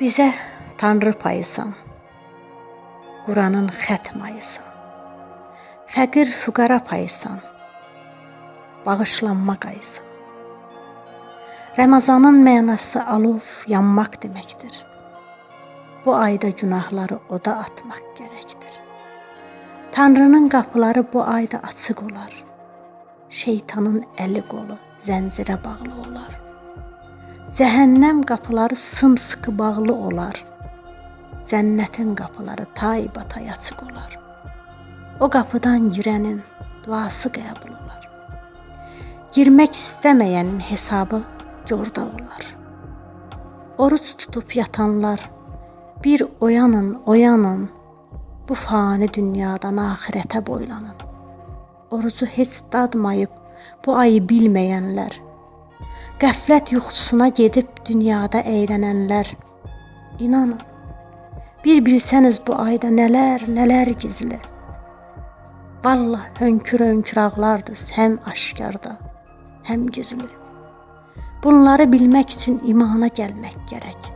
Bizə Tanrı payısan. Quranın xətmayısan. Fəqir füqara payısan. Bağışlanma qayısan. Ramazanın mənası alov yanmaq deməkdir. Bu ayda günahları oda atmaq gərəkdir. Tanrının qapıları bu ayda açıq olar. Şeytanın əli qolu zəncirə bağlı olar. Cəhənnəm qapıları sımsıkı bağlı olar. Cənnətin qapıları taybatay açıq olar. O qapıdan girənin duası qəbul olar. Girmək istəməyənin hesabı corda olar. Oruç tutub yatanlar bir oyanın, oyanın. Bu fani dünyadan axirətə boylanın. Orucu heç dadmayıb bu ayı bilməyənlər, qəflət yuxusuna gedib dünyada əylənənlər, inanın, bir bilsəniz bu ayda nələr, nələr gizli. Vallah hönkür-hönkür ağlardız həm aşkarda, həm gizli. Bunları bilmək üçün imana gəlmək gərək.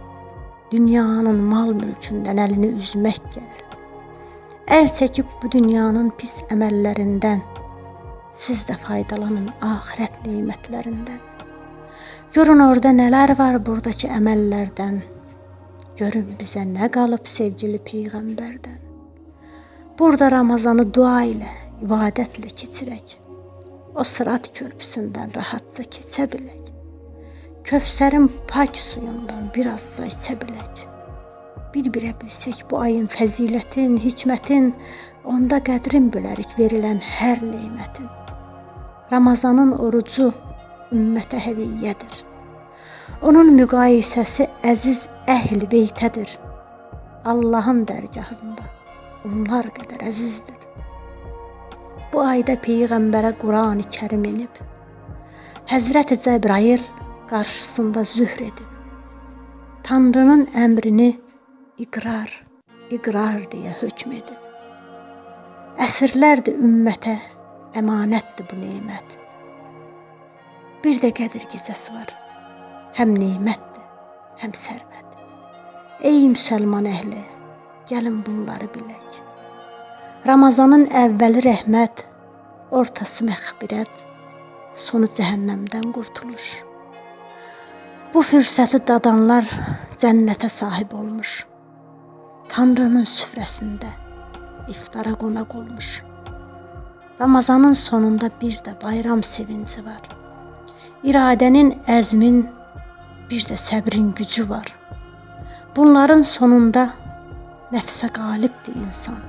Dünyanın mal mülkündən əlini üzmək gərək. Əl çəkib bu dünyanın pis əməllərindən siz də faydalanın axirət nemətlərindən. Görün orada nələr var buradakı əməllərdən. Görün bizə nə qalıb sevgili peyğəmbərdən. Burada Ramazanı dua ilə, ibadətlə keçirək. O sırat körpüsündən rahatca keçə bilək. Kövsərin pak suyundan birazca içə bilək. Bir-birə bilsək bu ayın fəzilətin, hikmətin, onda qədrin bilərik verilən hər nemətin. Ramazanın orucu ümmətə hədiyyədir. Onun müqayisəsi əziz əhl beytədir. Allahın dərgahında onlar qədər əzizdir. Bu ayda peyğəmbərə Qurani Kərim enib. Həzrət Cəbrail qarşısında zühr edib. Tanrının əmrini iqrar, iqrar deyə hökm edib. Əsrlərdir ümmətə əmanətdir bu nemət. Bir də qədir gecəsi var. Həm nemətdir, həm sərvət. Ey müsəlman əhli, gəlin bunları bilək. Ramazanın əvvəli rəhmət, ortası məğfirət, sonu cəhənnəmdən qurtuluş. Bu fürsəti dadanlar cənnətə sahib olmuş. Tanrının süfrəsində iftara qonaq olmuş. Ramazanın sonunda bir də bayram sevinci var. İradənin, əzmin, bir də səbrin gücü var. Bunların sonunda nəfsə qalibdir insan.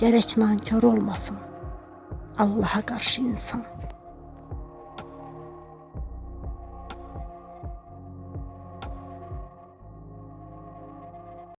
Gərək nankor olmasın Allaha qarşı insan.